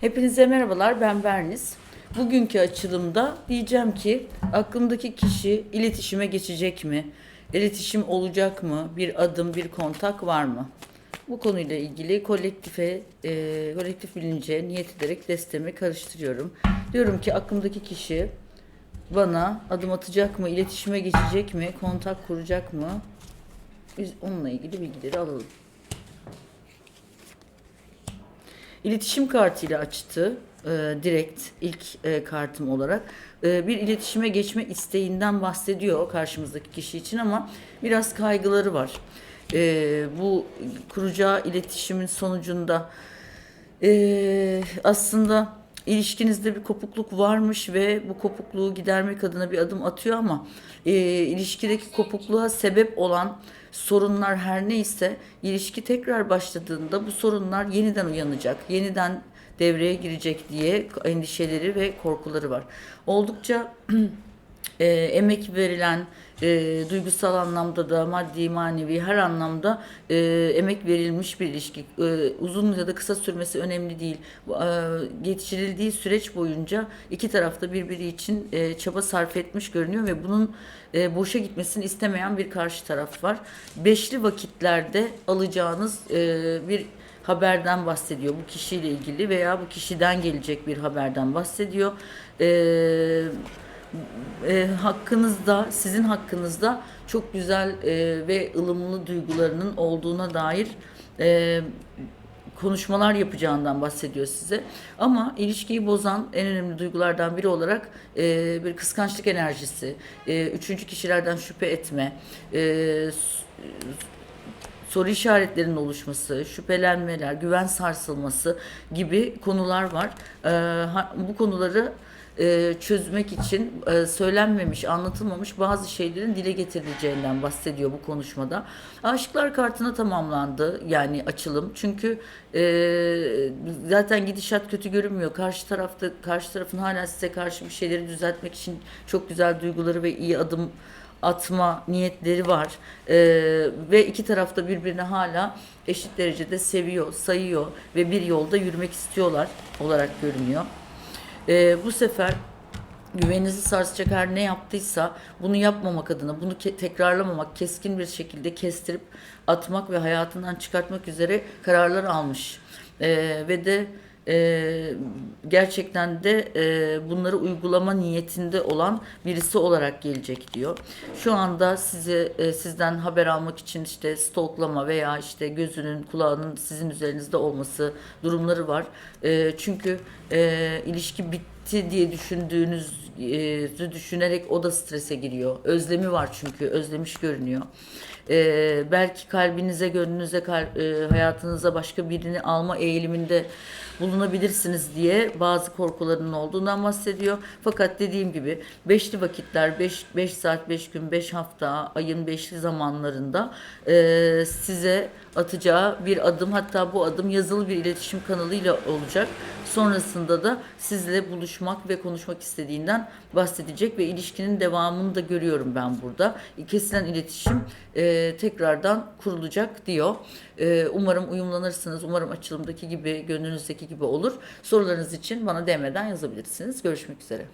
Hepinize merhabalar, ben Berniz. Bugünkü açılımda diyeceğim ki aklımdaki kişi iletişime geçecek mi? İletişim olacak mı? Bir adım, bir kontak var mı? Bu konuyla ilgili kolektife, e, kolektif bilince niyet ederek destemi karıştırıyorum. Diyorum ki aklımdaki kişi bana adım atacak mı, iletişime geçecek mi, kontak kuracak mı? Biz onunla ilgili bilgileri alalım. İletişim kartıyla açtı e, direkt ilk e, kartım olarak. E, bir iletişime geçme isteğinden bahsediyor karşımızdaki kişi için ama biraz kaygıları var. E, bu kuracağı iletişimin sonucunda e, aslında ilişkinizde bir kopukluk varmış ve bu kopukluğu gidermek adına bir adım atıyor ama e, ilişkideki kopukluğa sebep olan sorunlar her neyse ilişki tekrar başladığında bu sorunlar yeniden uyanacak, yeniden devreye girecek diye endişeleri ve korkuları var. Oldukça e, emek verilen, e, duygusal anlamda da maddi manevi her anlamda e, emek verilmiş bir ilişki. E, uzun ya da kısa sürmesi önemli değil. E, geçirildiği süreç boyunca iki tarafta birbiri için e, çaba sarf etmiş görünüyor ve bunun e, boşa gitmesini istemeyen bir karşı taraf var. Beşli vakitlerde alacağınız e, bir haberden bahsediyor. Bu kişiyle ilgili veya bu kişiden gelecek bir haberden bahsediyor. Eee e, hakkınızda, sizin hakkınızda çok güzel e, ve ılımlı duygularının olduğuna dair e, konuşmalar yapacağından bahsediyor size. Ama ilişkiyi bozan en önemli duygulardan biri olarak e, bir kıskançlık enerjisi, e, üçüncü kişilerden şüphe etme, e, soru işaretlerinin oluşması, şüphelenmeler, güven sarsılması gibi konular var. Ha- bu konuları e, çözmek için e, söylenmemiş, anlatılmamış bazı şeylerin dile getirileceğinden bahsediyor bu konuşmada. Aşıklar kartına tamamlandı yani açılım. Çünkü e, zaten gidişat kötü görünmüyor. Karşı tarafta karşı tarafın hala size karşı bir şeyleri düzeltmek için çok güzel duyguları ve iyi adım atma niyetleri var Ee, ve iki tarafta birbirini hala eşit derecede seviyor, sayıyor ve bir yolda yürümek istiyorlar olarak görünüyor. Ee, bu sefer güveninizi sarsacak her ne yaptıysa bunu yapmamak adına, bunu ke- tekrarlamamak, keskin bir şekilde kestirip atmak ve hayatından çıkartmak üzere kararlar almış. Ee, ve de e, gerçekten de e, bunları uygulama niyetinde olan birisi olarak gelecek diyor. Şu anda sizi e, sizden haber almak için işte stalklama veya işte gözünün kulağının sizin üzerinizde olması durumları var. E, çünkü e, ilişki bitti diye düşündüğünüzü düşünerek o da strese giriyor. Özlemi var çünkü özlemiş görünüyor. E, belki kalbinize, gönlünüze, kal- e, hayatınıza başka birini alma eğiliminde bulunabilirsiniz diye bazı korkularının olduğundan bahsediyor. Fakat dediğim gibi beşli vakitler, 5 5 saat, 5 gün, 5 hafta, ayın beşli zamanlarında e, size atacağı bir adım hatta bu adım yazılı bir iletişim kanalıyla olacak. Sonrasında da sizle buluşmak ve konuşmak istediğinden bahsedecek ve ilişkinin devamını da görüyorum ben burada. Kesilen iletişim e, tekrardan kurulacak diyor. E, umarım uyumlanırsınız. Umarım açılımdaki gibi, gönlünüzdeki gibi olur. Sorularınız için bana DM'den yazabilirsiniz. Görüşmek üzere.